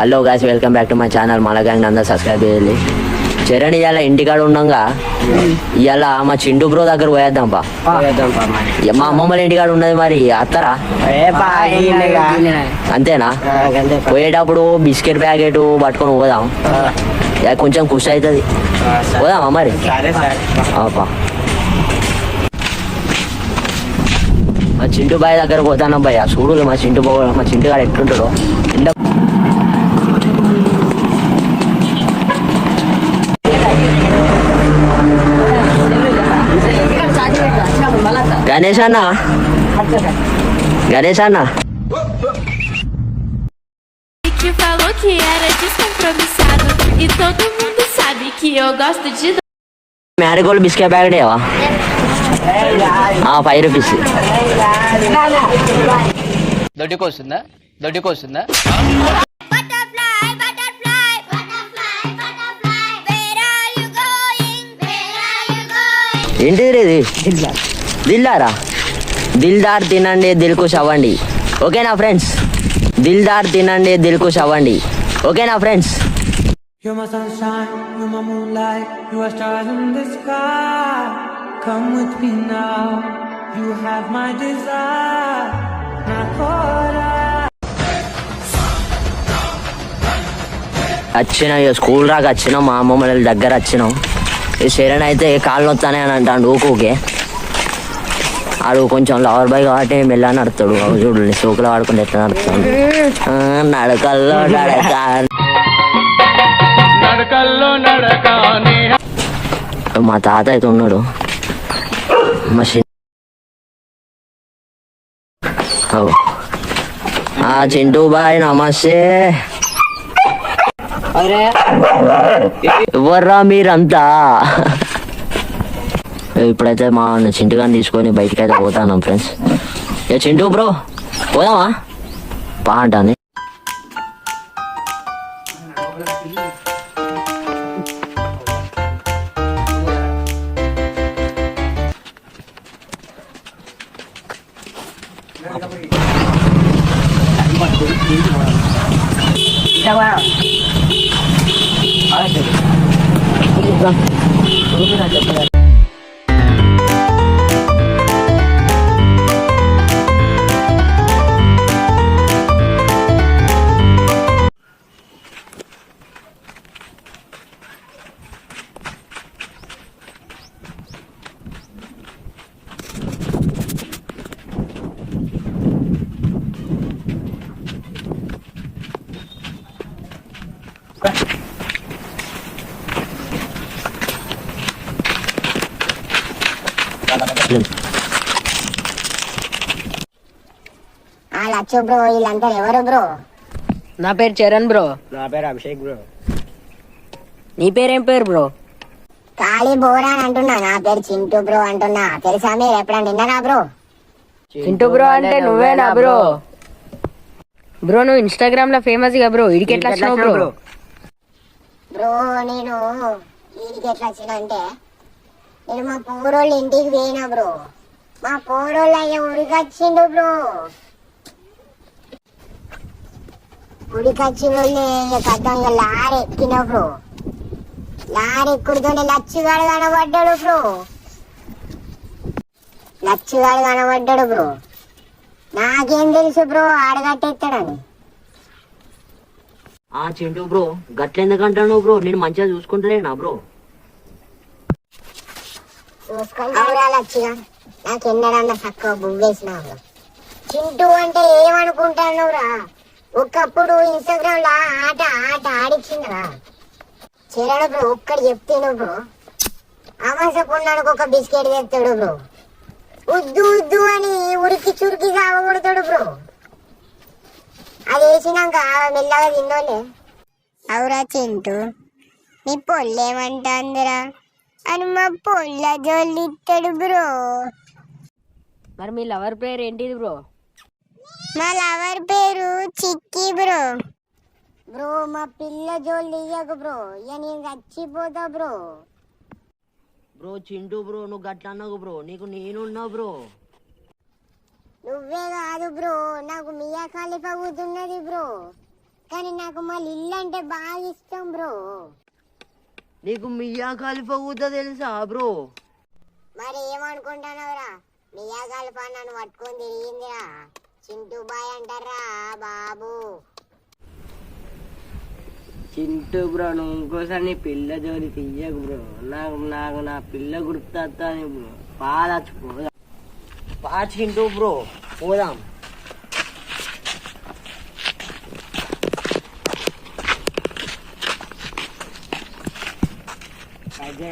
Hello guys welcome back to my channel. మళ్ళా gang అందరూ subscribe చేయాలి చరణ్ ఇవాళ ఇంటికాడ ఉండగా ఇవాళ మా చింటూ బ్రో దగ్గర పోయేద్దాం పా. మా అమ్మమ్మ ఇంటికాడ ఉన్నది మరి అత్తరా? అంతేనా? పోయేటప్పుడు బిస్కెట్ ప్యాకెట్ పట్టుకొని పోదాం. ఇక కొంచెం ఖుషి అవుతుంది పోదామా మరి. మా చింటూ బాయ్ దగ్గర పోతాను భయ్య. చూడు మా చింటూ బాబు మా చింటూ గారు ఎట్లుంటాడో. ఎండ గణేష్ అన్న గణేష్ అన్న que falou que era descompromissado E todo mundo sabe que eu gosto de marigold biscuit packet ఏవా ఫైవ్ రూపీస్ దొడ్డికి వస్తుందా దొడ్డికి వస్తుందా Butterfly, butterfly, butterfly, butterfly Where are you going? Where are you going? ఏంటిది ఇది దిల్దారా దిల్దార్ తినండి దిల్కుష్ అవ్వండి ఓకేనా ఫ్రెండ్స్ దిల్దార్ తినండి దిల్కుష్ అవ్వండి ఓకేనా friends You're my sunshine, you're my moonlight, you are stars in the sky. Come with me now, you have my desire. Nakora. వచ్చిన ఇక స్కూల్ రాక వచ్చినాం మా అమ్మమ్మ దగ్గర వచ్చినాం ఈ శరణ్ అయితే కాళ్ళు నొత్తానే అని అంటాడు ఊకూకే ఆడు కొంచెం లవర్ బాయ్ కాబట్టి మెల్ల నడుతాడు. చూడండి సోకులు వాడుకుంటే ఎట్లా నడుస్తాడు? నడకల్లో నడక. మా తాత అయితే ఉన్నాడు. మా. ఆ చింటూ బాయ్ నమస్తే. ఎవర్రా మీరంతా? ఇప్పుడైతే మా చింటు గారిని తీసుకొని బయటికి అయితే పోతాను ఫ్రెండ్స్. ఏ చింటూ బ్రో పోదామా? పా అంటాను చెప్పారు లచ్చు బ్రో వీళ్ళంతా ఎవరు బ్రో? నా పేరు చరణ్ బ్రో. నా పేరు అభిషేక్ బ్రో. నీ పేరేం పేరు బ్రో? ఖాళీ బోరా అని అంటున్నా నా పేరు చింటూ బ్రో అంటున్నా. తెలుసా మీరు ఎప్పుడన్నా విన్నానా బ్రో? చింటూ బ్రో అంటే నువ్వేనా బ్రో? బ్రో? నువ్వు ఇన్స్టాగ్రామ్లో ఫేమస్గా బ్రో. ఇడికి ఎట్లా బ్రో? బ్రో నేను వీడికి ఎట్లా వచ్చిన అంటే నేను మా పోరోళ్ళ ఇంటికి పోయినా బ్రో. మా పోరోళ్ళు అయ్యే ఉరికొచ్చిండు బ్రో. ఊరికి వచ్చిన కద్దంగా లారీ ఎక్కిన బ్రో. లారీ ఎక్కుడుతోనే లచ్చిగాడు కనబడ్డాడు బ్రో. లచ్చిగాడు కనబడ్డాడు బ్రో. నాకేం తెలుసు బ్రో ఆడగట్టెత్తాడని. ఆ చింటూ బ్రో గట్లెందుకంటాను బ్రో? నేను మంచిగా చూసుకుంటలేనా బ్రో? అవురా లచ్చిగా నాకు ఎన్నడన్నా చక్కగా బువ్వేసినావు చింటూ అంటే ఏమనుకుంటానురా ఒకప్పుడు ఇన్స్టాగ్రామ్లో ఆట ఆట ఆడిచ్చిందిరా చరణ్ బ్రో ఒక్కడు చెప్తాను బ్రో. అమాస ఒక బిస్కెట్ తెస్తాడు బ్రో. ఉద్దు ఉద్దు అని ఉరికి చురికి సాగకూడతాడు మెల్లగా తిన్నోలే. అవురా చింటూ మీ పొల్లేమంటాందిరా? అని మా పొల్ల జోలిస్తాడు బ్రో. మరి మీ లవర్ పేరు ఏంటిది బ్రో? మా లవర్ పేరు చిక్కి బ్రో. బ్రో మా పిల్ల జోలు ఇయ్యకు బ్రో. ఇక నేను చచ్చిపోతా బ్రో. బ్రో చింటూ బ్రో నువ్వు గట్ల అన్నావు బ్రో. నీకు నేనున్నా బ్రో. నువ్వే కాదు బ్రో. నాకు మియా ఖలీఫా కూతున్నది బ్రో. కానీ నాకు మళ్ళీ ఇల్లు అంటే బాగా ఇష్టం బ్రో. నీకు మియా ఖలీఫా కూడా తెలుసా బ్రో? మరి ఏమనుకుంటున్నావురా మియా కల్ప నన్ను పట్టుకొని తిరిగిందిరా. చింటూ బాయ్ అంటారా బాబు? చింటూ బ్రో నువ్వు ఇంకోసారి నీ పిల్ల జోడి తీయకు బ్రో. నాకు నాకు నా పిల్ల గుర్తొస్తాను బ్రో. పాలచ్చిపో పాచింటూ బ్రో పోదాం అదే